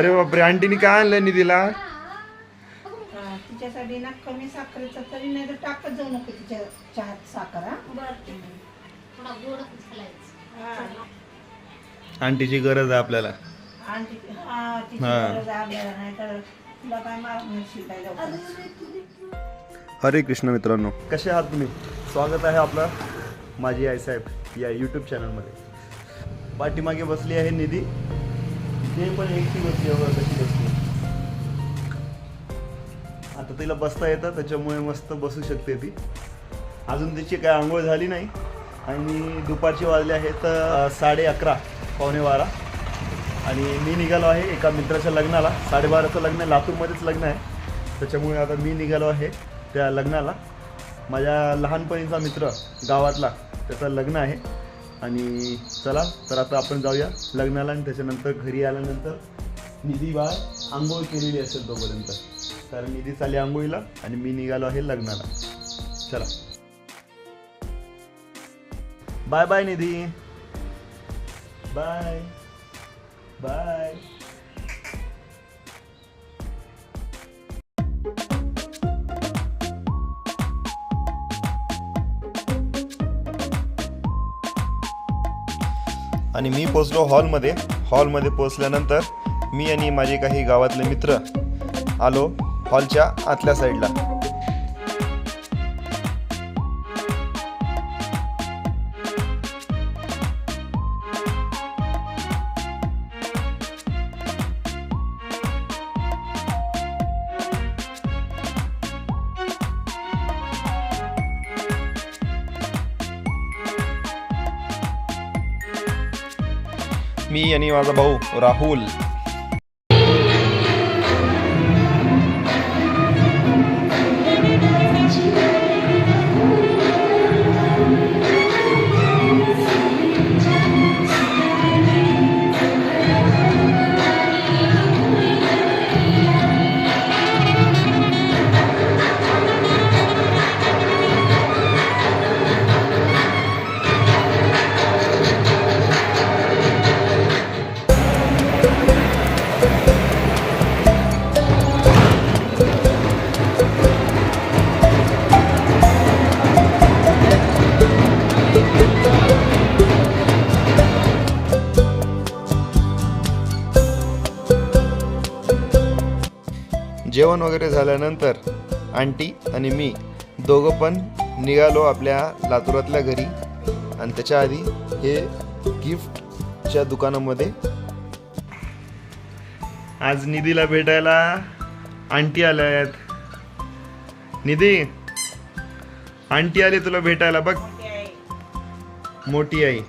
अरे बापरे आंटीने काय आणलं निधीला? हा, तिच्यासाठी ना कमी साखरेचं तरी नाही तर टाकत जाऊ नको तिच्या चहात साखर हा. थोडा गोडच घालायचं. आंटीची गरज आहे आपल्याला. आणि ती- हा, तिची हा. गरज आहे आपल्याला नाही तर तुला काय मारून शिकायला लवकर. हरे कृष्ण मित्रांनो. कसे आहात तुम्ही? स्वागत आहे आपलं माझी आई साहेब या यूट्यूब चॅनलमध्ये पाठीमागे बसली आहे निधी. ते पण एकटी बसली आहे कशी बसली आता तिला बसता येतं त्याच्यामुळे मस्त बसू शकते ती. अजून तिची काय आंघोळ झाली नाही. आणि दुपारचे वाजले आहेत साडे अकरा पावणे बारा. आणि मी निघालो आहे एका मित्राच्या लग्नाला. साडेबाराचं लग्न आहे लातूरमध्येच लग्न आहे. त्याच्यामुळे आता मी निघालो आहे त्या लग्नाला. माझ्या लहानपणीचा मित्र गावातला त्याचं लग्न आहे. आणि चला तर आता आपण जाऊया लग्नाला आणि त्याच्यानंतर घरी आल्यानंतर निधी बाळ आंघोळ केलेली असेल तोपर्यंत. कारण निधी चालली आंघोळीला आणि मी निघालो आहे लग्नाला. चला. Bye bye Nidhi. Bye bye आणि मी पोचलो हॉलमध्ये. हॉलमध्ये पोचल्यानंतर मी आणि माझे काही गावातले मित्र आलो हॉलच्या आतल्या साईडला. मी आणि माझा भाऊ राहुल. जेवण वगैरे झाल्यानंतर आंटी आणि मी दोघं पण निघालो आपल्या लातूरातल्या घरी. आणि त्याच्या आधी हे गिफ्टच्या दुकानामध्ये आज निधीला भेटायला आंटी आल्या आहेत. निधी आंटी आली तुला भेटायला बघ. मोठी आई. मोठी आई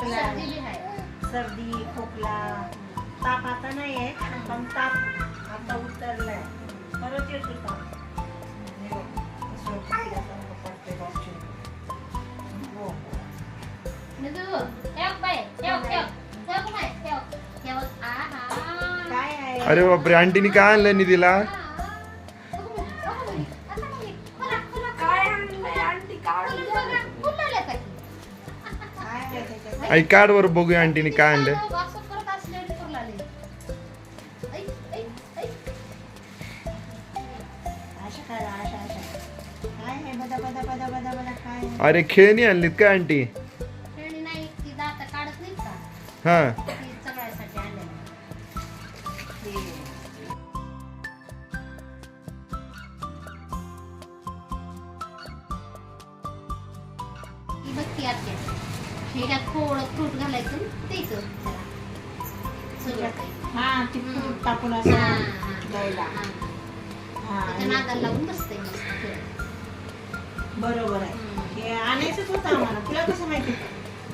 खोकला सर्दी बी आहे. सर्दी खोकला. ताप आता नाही आहे पण ताप आता उतरलाय. परत येतो ताप. अरे बापरे आंटीने काय आणलं निधीला? बदा बदा बदा बदा बदा काय आहे? अरे खेळणी आणलीत का आंटी? हा. हे. बघ ती आत्या ह्याच्यात थोडं फ्रूट घालायचं द्यायचं सगळं हा ती. फ्रूट टाकून असं. द्यायला त्याच्या नादाला लावून बसते. बरोबर आहे. हे आणायचंच होतं आम्हाला. तुला कसं माहिती?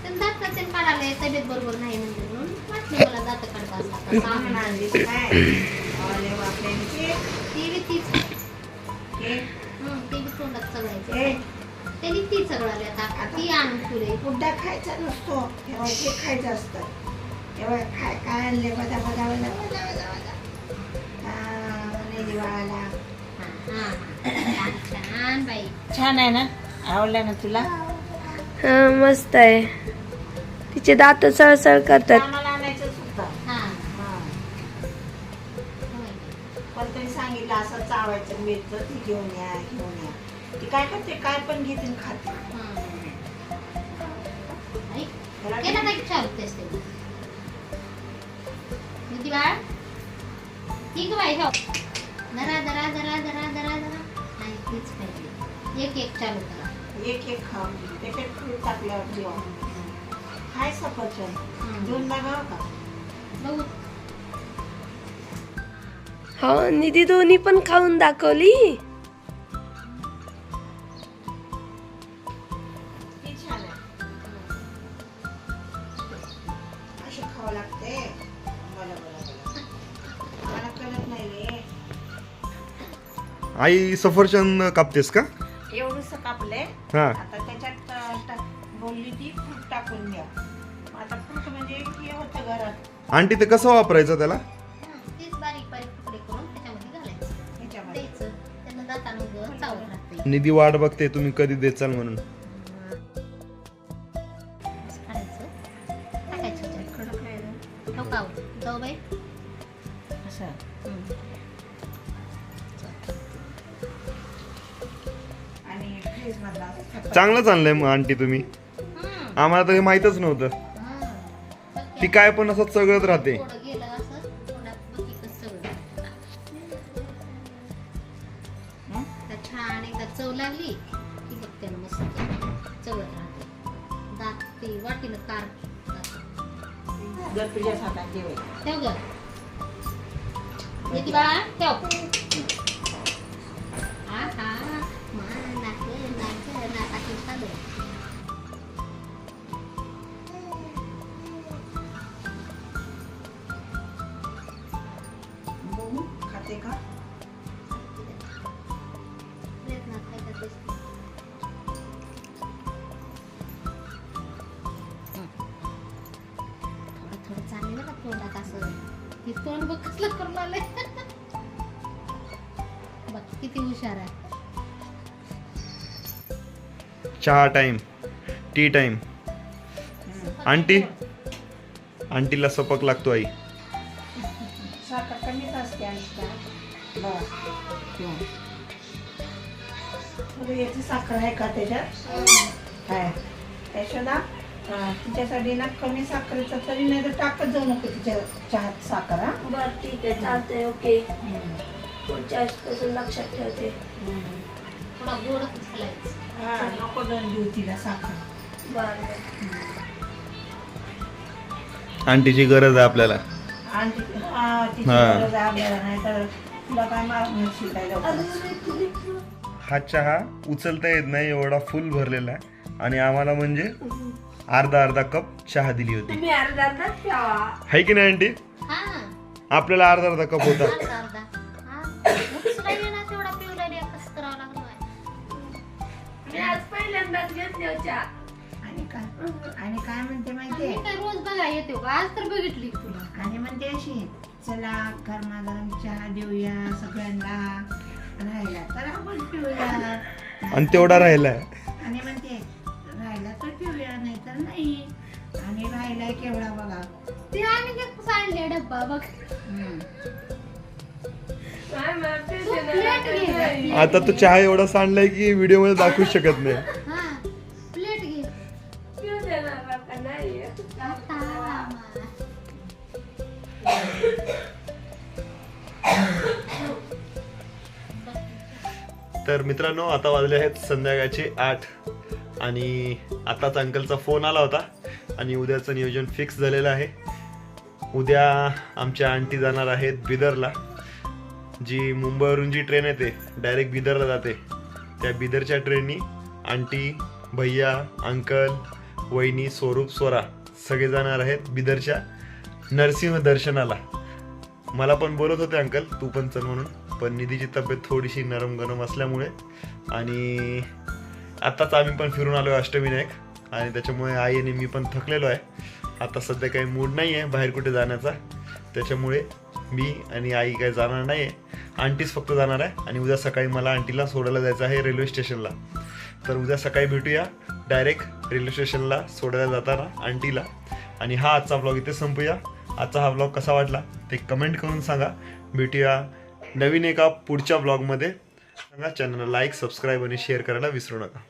पण दात का त्यानं काढायला तब्येत बरोबर नाही म्हणजे म्हणून. वाटलं मला दात काढता असला तर सामान सामान आणली काय? अरे बापरे ती बी तीच. हे ते बी तोंडात हे ती सगळं आता ती आणून पुढे बुड्डा खायचा नसतो. तेव्हा हे खायचं असतं. तेव्हा काय काय आणले बदा बदा बदा बदा बदा बदा हा, नेली बाळाला छान बाई. छान आहे ना? आवडला ना तुला? हा मस्त आहे. तिचे दात सळसळ करतात. आम्हाला होतं हा. हा. पण सांगितलं असं चावायचं मिळतं ती घेऊन या. ती काय करते? काय पण घेते आणि खाते. हा. आई, त्याला केलं काय चालतेस ते निधी बाळ. ठीक बाई हो. धरा धरा धरा धरा धरा धरा. नाही तीच पाहिजे. एक एक चालू करा एक एक. त्याच्यात टाकल्यावर जेवण सफरचंद. दोन का? बघू. हो निधी दोन्ही पण खाऊन दाखवली. आई सफरचंद कापतेस का? एवढंच कापले हा. आता त्याच्यात अं, टा- बोलली ती फ्रूट टाकून द्या. आता फ्रूट म्हणजे हे होतं घरात. आंटी ते कसं वापरायचं त्याला? तेच बारीक बारीक तुकडे करून त्याच्यामध्ये घालायचं. ह्याच्यामध्ये द्यायचं. त्यांना जाताना उगं चावत राहते निधी वाट बघते तुम्ही कधी देचाल म्हणून. चांगलंच आणलंय मग आंटी तुम्ही. आम्हाला तर हे माहीतच नव्हतं. हा. ती काय पण असं चगळत राहते हं? छान एकदा चव लागली की बघते ना मस्त चवत राहते. दात ते वाटीनं कार जर तुझ्याच हातात जेवण ठेव ग. येते बाळा ठेव. हे तोंड बघ कसलं करून आलंय. बघ किती हुशार आहे. चहा टाइम टी टाइम आंटी? आंटीला सपक लागतो आई. साखर कमीच असते याची साखर आहे का त्याच्यात? काय यशोदा हा, तिच्यासाठी ना कमी साखरेचं तरी नाही तर टाकत जाऊ नको तिच्या चहात साखर हा. बर ठीक आहे चालतंय ओके. हम्म. पुढच्या पासून लक्षात ठेवते. हम्म. थोडा गोड घालायचं. हा नको दोन देऊ तिला साखर. बर आंटीची गरज आहे आपल्याला. आणि ती- हा तिची हा. गरज आहे आपल्याला नाही तर तुला काय मागणं शिकायला हा चहा उचलता येत नाही एवढा फुल भरलेला आहे. आणि आम्हाला म्हणजे अर्धा अर्धा कप चहा दिली होती. तुम्ही अर्धा अर्धा प्यावा आहे की नाही आंटी? हा. आपल्याला अर्धा अर्धा कप होता. अर्धा अर्धा. हा. उचला येणार तेवढा पिवला रे कसं करावं लागलं मी आज पहिल्यांदाच घेतली चहा. आणि काय? आणि काय म्हणते माहितीये? मी काय रोज बघा येते आज तर बघितली तुला. आणि म्हणते अशी चला गरमागरम चहा देऊया सगळ्यांना. राहिला तर आपण पिऊया. आणि तेवढा राहिलाय. आणि म्हणते राहिला तर पिऊया नाही तर नाही. आणि राहिलाय केवढा बघा. ते आम्ही ते सांडले डब्बा बघ. हम्म. तू प्लेट घे. आता तो चहा एवढा सांडलाय की व्हिडिओमध्ये दाखवू शकत नाही. हा प्लेट घे. पिऊ देणार का नाही? आता मा. तर मित्रांनो आता वाजले आहेत संध्याकाळचे आठ. आणि आताच अंकलचा फोन आला होता आणि उद्याचं नियोजन फिक्स झालेलं आहे. उद्या आमच्या आंटी जाणार आहेत बिदरला. जी मुंबईवरून जी ट्रेन येते डायरेक्ट बिदरला जाते. त्या बिदरच्या ट्रेननी आंटी भैया अंकल वहिनी स्वरूप स्वरा सगळे जाणार आहेत बिदरच्या नरसिंह दर्शनाला मला पण बोलत होते अंकल तू पण चल म्हणून. पण निधीची तब्येत थोडीशी नरम गरम असल्यामुळे आणि आत्ताच आम्ही पण फिरून आलो अष्टविनायक. आणि त्याच्यामुळे आई आणि मी पण थकलेलो आहे. आता सध्या काही मूड नाही आहे बाहेर कुठे जाण्याचा. त्याच्यामुळे मी आणि आई काही जाणार नाही आहे आंटीच फक्त जाणार आहे. आणि उद्या सकाळी मला आंटीला सोडायला जायचं आहे रेल्वे स्टेशनला. तर उद्या सकाळी भेटूया डायरेक्ट रेल्वे स्टेशनला सोडायला जाताना आंटीला. आणि हा आजचा ब्लॉग इथे संपूया. आजचा हा ब्लॉग कसा वाटला ते कमेंट करून सांगा. भेटूया नवीन एका पुढच्या ब्लॉगमध्ये सांगा चॅनलला लाईक सबस्क्राईब आणि शेअर करायला विसरू नका.